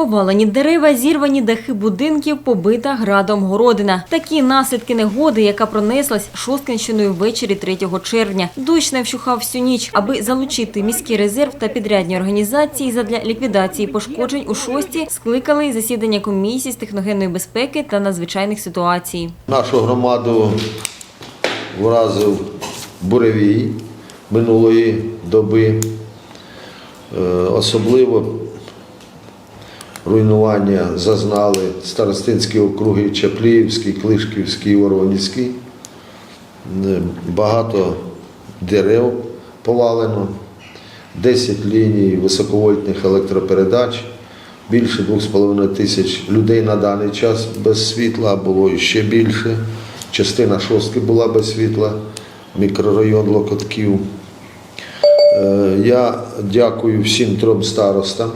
Повалені дерева, зірвані дахи будинків, побита градом городина. Такі наслідки негоди, яка пронеслась Шосткинщиною ввечері 3 червня. Дощ не вщухав всю ніч, аби залучити міський резерв та підрядні організації задля ліквідації пошкоджень у шості, скликали засідання комісії з техногенної безпеки та надзвичайних ситуацій. Нашу громаду вразив буревій минулої доби. Е, Особливо руйнування зазнали старостинські округи Чапліївський, Клишківський, Воронівський. Багато дерев повалено, 10 ліній високовольтних електропередач, більше 2,5 тисяч людей на даний час без світла, було ще більше. Частина шостки була без світла, мікрорайон Локотків. Е, Я дякую всім трьом старостам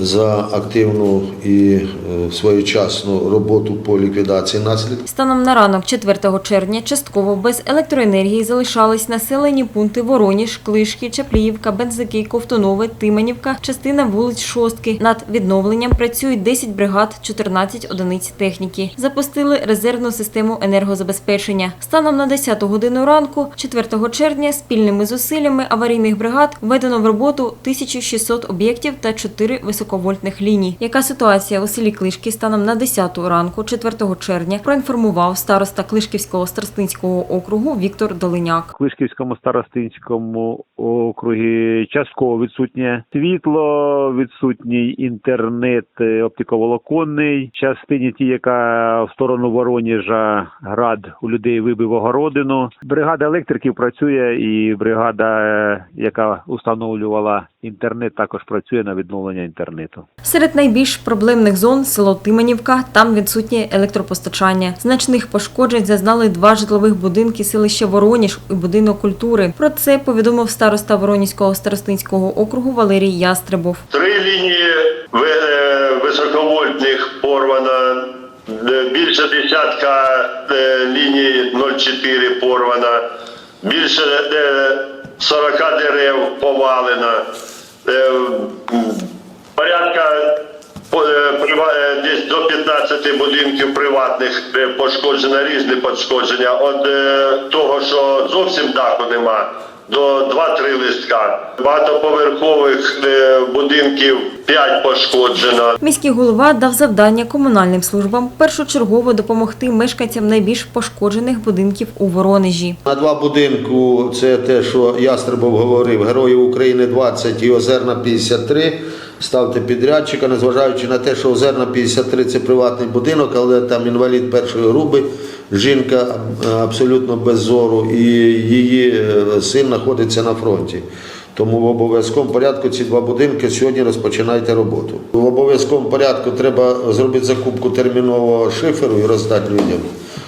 за активну і е, своєчасну роботу по ліквідації наслідків. Станом на ранок 4 червня частково без електроенергії залишались населені пункти Вороніж, Клишки, Чапліївка, Бензики, Ковтунове, Тиманівка, частина вулиць Шостки. Над відновленням працюють 10 бригад, 14 одиниць техніки. Запустили резервну систему енергозабезпечення. Станом на 10 годину ранку 4 червня спільними зусиллями аварійних бригад введено в роботу 1600 об'єктів та 4 високовольтних ліній. Яка ситуація у селі Клишки станом на 10 ранку 4 червня проінформував староста Клишківського старостинського округу Віктор Долиняк. Клишківському старостинському округі частково відсутнє світло, відсутній інтернет е, оптиковолоконний. Частині ті, яка в сторону Вороніжа град у людей вибив огородину. Бригада електриків працює, і бригада, е, яка установлювала інтернет, також працює на відновлення інтернету. Серед найбільш проблемних зон село Тиманівка. Там відсутнє електропостачання. Значних пошкоджень зазнали два житлових будинки селища Вороніж і будинок культури. Про це повідомив староста Воронізького старостинського округу Валерій Ястребов. Три лінії е, високовольтних порвано, е, більше десятка е, ліній 0,4 порвано, більше е, 40 дерев повалено, е, порядка по- е, е, десь до 15 будинків приватних пошкоджено різні пошкодження. От е, того, що зовсім даху нема, до 2-3 листка. Багатоповерхових будинків 5 пошкоджено. Міський голова дав завдання комунальним службам першочергово допомогти мешканцям найбільш пошкоджених будинків у Воронежі. На два будинку це те, що Ястребов говорив, Героїв України 20 і Озерна 53. Ставте підрядчика, незважаючи на те, що Озерна 53 це приватний будинок, але там інвалід першої групи, жінка е, абсолютно без зору, і її е, син знаходиться на фронті. Тому в обов'язковому порядку ці два будинки сьогодні розпочинайте роботу. В обов'язковому порядку треба зробити закупку термінового шиферу і роздати людям.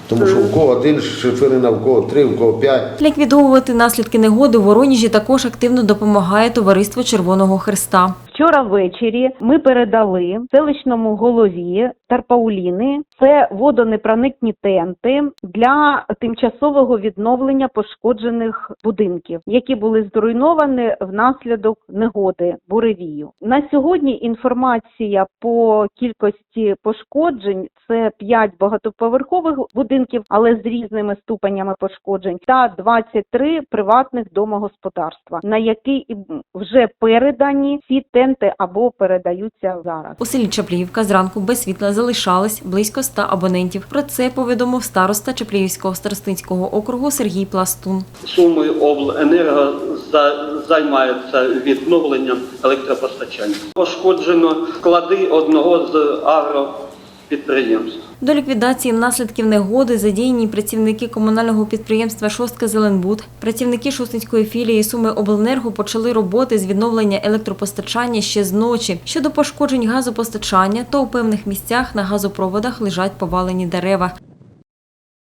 Тому що в кого один шиферин, а в кого три, в кого п'ять. Ліквідовувати наслідки негоди у Воронежі також активно допомагає товариство Червоного Христа. Вчора ввечері ми передали селищному голові Тарпауліни це водонепроникні тенти для тимчасового відновлення пошкоджених будинків, які були зруйновані внаслідок негоди буревію. На сьогодні інформація по кількості пошкоджень це 5 багатоповерхових будинків, але з різними ступенями пошкоджень, та 23 приватних домогосподарства, на які вже передані ці тенти або передаються зараз. У селі Чапліївка зранку без світла залишалось близько 100 абонентів. Про це повідомив староста Чепліївського старостинського округу Сергій Пластун. Суми обленерго за- займається відновленням електропостачання. Пошкоджено склади одного з агропідприємств. До ліквідації наслідків негоди задіяні працівники комунального підприємства Шостка Зеленбуд. Працівники Шостинської філії Суми Обленерго почали роботи з відновлення електропостачання ще з ночі. Щодо пошкоджень газопостачання, то у певних місцях на газопроводах лежать повалені дерева.